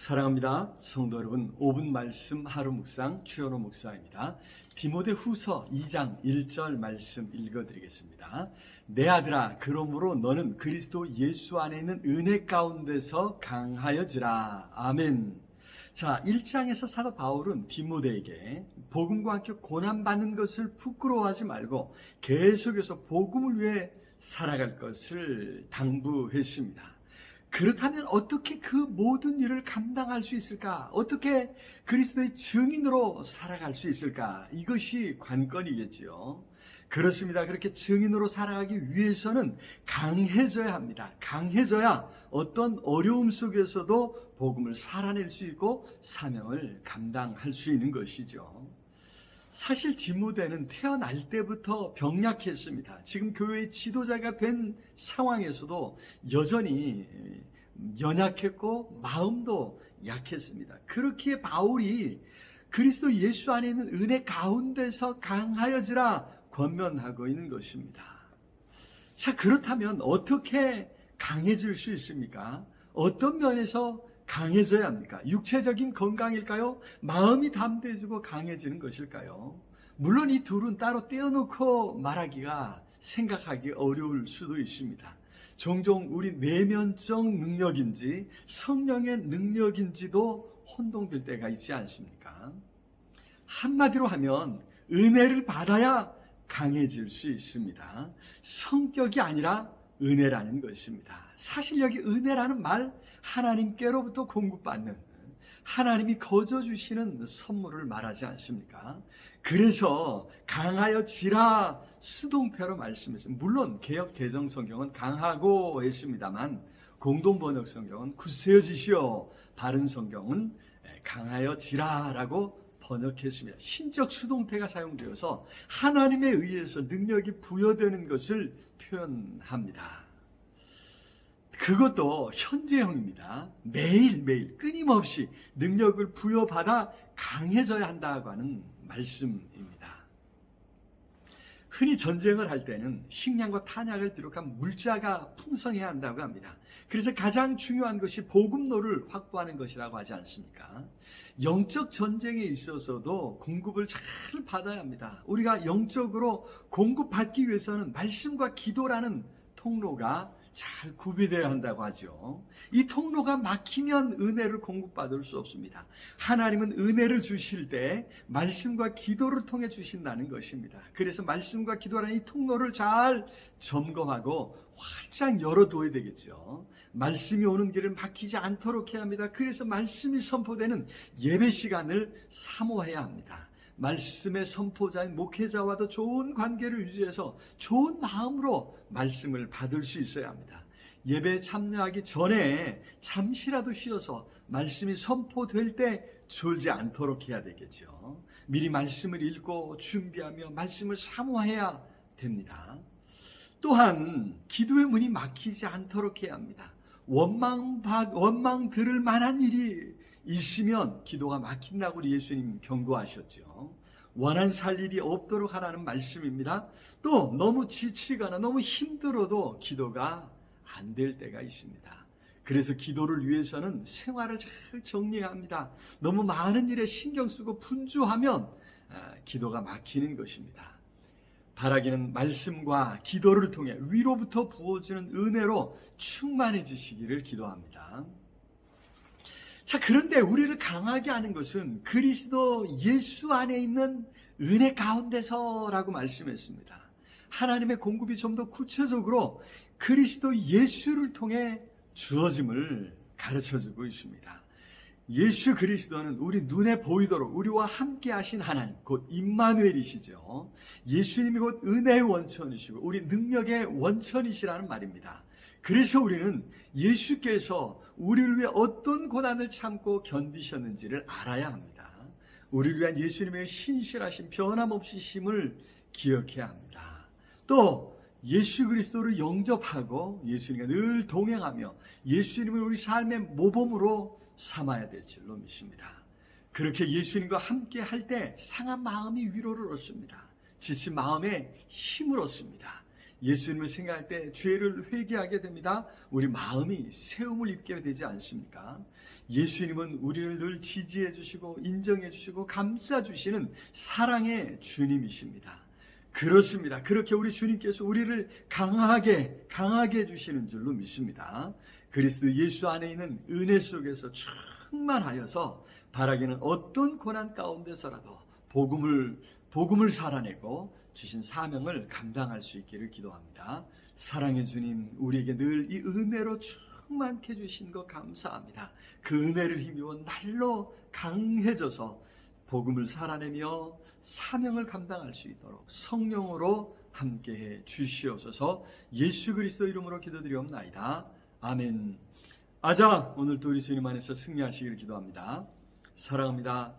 사랑합니다. 성도 여러분, 5분 말씀 하루 묵상 추현호 목사입니다. 디모데 후서 2장 1절 말씀 읽어드리겠습니다. 내 아들아, 그러므로 너는 그리스도 예수 안에 있는 은혜 가운데서 강하여지라. 아멘. 자, 1장에서 사도 바울은 디모데에게 복음과 함께 고난받는 것을 부끄러워하지 말고 계속해서 복음을 위해 살아갈 것을 당부했습니다. 그렇다면 어떻게 그 모든 일을 감당할 수 있을까? 어떻게 그리스도의 증인으로 살아갈 수 있을까? 이것이 관건이겠지요. 그렇습니다. 그렇게 증인으로 살아가기 위해서는 강해져야 합니다. 강해져야 어떤 어려움 속에서도 복음을 살아낼 수 있고 사명을 감당할 수 있는 것이죠. 사실 디모데는 태어날 때부터 병약했습니다. 지금 교회의 지도자가 된 상황에서도 여전히 연약했고 마음도 약했습니다. 그렇기에 바울이 그리스도 예수 안에 있는 은혜 가운데서 강하여지라 권면하고 있는 것입니다. 자, 그렇다면 어떻게 강해질 수 있습니까? 어떤 면에서 강해져야 합니까? 육체적인 건강일까요? 마음이 담대해지고 강해지는 것일까요? 물론 이 둘은 따로 떼어놓고 말하기가 생각하기 어려울 수도 있습니다. 종종 우리 내면적 능력인지 성령의 능력인지도 혼동될 때가 있지 않습니까? 한마디로 하면 은혜를 받아야 강해질 수 있습니다. 성격이 아니라 은혜라는 것입니다. 사실 여기 은혜라는 말 하나님께로부터 공급받는 하나님이 거저 주시는 선물을 말하지 않습니까? 그래서 강하여 지라 수동태로 말씀했습니다. 물론 개혁 개정 성경은 강하고 했습니다만 공동 번역 성경은 굳세어지시오 바른 성경은 강하여 지라라고 번역했습니다. 신적 수동태가 사용되어서 하나님에 의해서 능력이 부여되는 것을 표현합니다. 그것도 현재형입니다. 매일매일 끊임없이 능력을 부여받아 강해져야 한다고 하는 말씀입니다. 흔히 전쟁을 할 때는 식량과 탄약을 비롯한 물자가 풍성해야 한다고 합니다. 그래서 가장 중요한 것이 보급로를 확보하는 것이라고 하지 않습니까? 영적 전쟁에 있어서도 공급을 잘 받아야 합니다. 우리가 영적으로 공급받기 위해서는 말씀과 기도라는 통로가 잘 구비되어야 한다고 하죠. 이 통로가 막히면 은혜를 공급받을 수 없습니다. 하나님은 은혜를 주실 때 말씀과 기도를 통해 주신다는 것입니다. 그래서 말씀과 기도라는 이 통로를 잘 점검하고 활짝 열어둬야 되겠죠. 말씀이 오는 길을 막히지 않도록 해야 합니다. 그래서 말씀이 선포되는 예배 시간을 사모해야 합니다. 말씀의 선포자인 목회자와도 좋은 관계를 유지해서 좋은 마음으로 말씀을 받을 수 있어야 합니다. 예배에 참여하기 전에 잠시라도 쉬어서 말씀이 선포될 때 졸지 않도록 해야 되겠죠. 미리 말씀을 읽고 준비하며 말씀을 사모해야 됩니다. 또한 기도의 문이 막히지 않도록 해야 합니다. 원망 받, 원망 들을 만한 일이 있으면 기도가 막힌다고 예수님 경고하셨죠. 원한 살 일이 없도록 하라는 말씀입니다. 또 너무 지치거나 너무 힘들어도 기도가 안 될 때가 있습니다. 그래서 기도를 위해서는 생활을 잘 정리해야 합니다. 너무 많은 일에 신경 쓰고 분주하면 기도가 막히는 것입니다. 바라기는 말씀과 기도를 통해 위로부터 부어지는 은혜로 충만해지시기를 기도합니다. 자, 그런데 우리를 강하게 하는 것은 그리스도 예수 안에 있는 은혜 가운데서라고 말씀했습니다. 하나님의 공급이 좀 더 구체적으로 그리스도 예수를 통해 주어짐을 가르쳐 주고 있습니다. 예수 그리스도는 우리 눈에 보이도록 우리와 함께 하신 하나님, 곧 임마누엘이시죠. 예수님이 곧 은혜의 원천이시고 우리 능력의 원천이시라는 말입니다. 그래서 우리는 예수께서 우리를 위해 어떤 고난을 참고 견디셨는지를 알아야 합니다. 우리를 위한 예수님의 신실하신 변함없이 심을 기억해야 합니다. 또 예수 그리스도를 영접하고 예수님과 늘 동행하며 예수님을 우리 삶의 모범으로 삼아야 될 줄로 믿습니다. 그렇게 예수님과 함께 할 때 상한 마음이 위로를 얻습니다. 지친 마음에 힘을 얻습니다. 예수님을 생각할 때 죄를 회개하게 됩니다. 우리 마음이 세움을 입게 되지 않습니까? 예수님은 우리를 늘 지지해 주시고 인정해 주시고 감싸 주시는 사랑의 주님이십니다. 그렇습니다. 그렇게 우리 주님께서 우리를 강하게 강하게 해 주시는 줄로 믿습니다. 그리스도 예수 안에 있는 은혜 속에서 충만하여서 바라기는 어떤 고난 가운데서라도 복음을 복음을 살아내고 주신 사명을 감당할 수 있기를 기도합니다. 사랑의 주님, 우리에게 늘 이 은혜로 충만케 주신 것 감사합니다. 그 은혜를 힘입어 날로 강해져서 복음을 살아내며 사명을 감당할 수 있도록 성령으로 함께해 주시옵소서. 예수 그리스도 이름으로 기도드리옵나이다. 아멘. 아자, 오늘도 우리 주님 안에서 승리하시기를 기도합니다. 사랑합니다.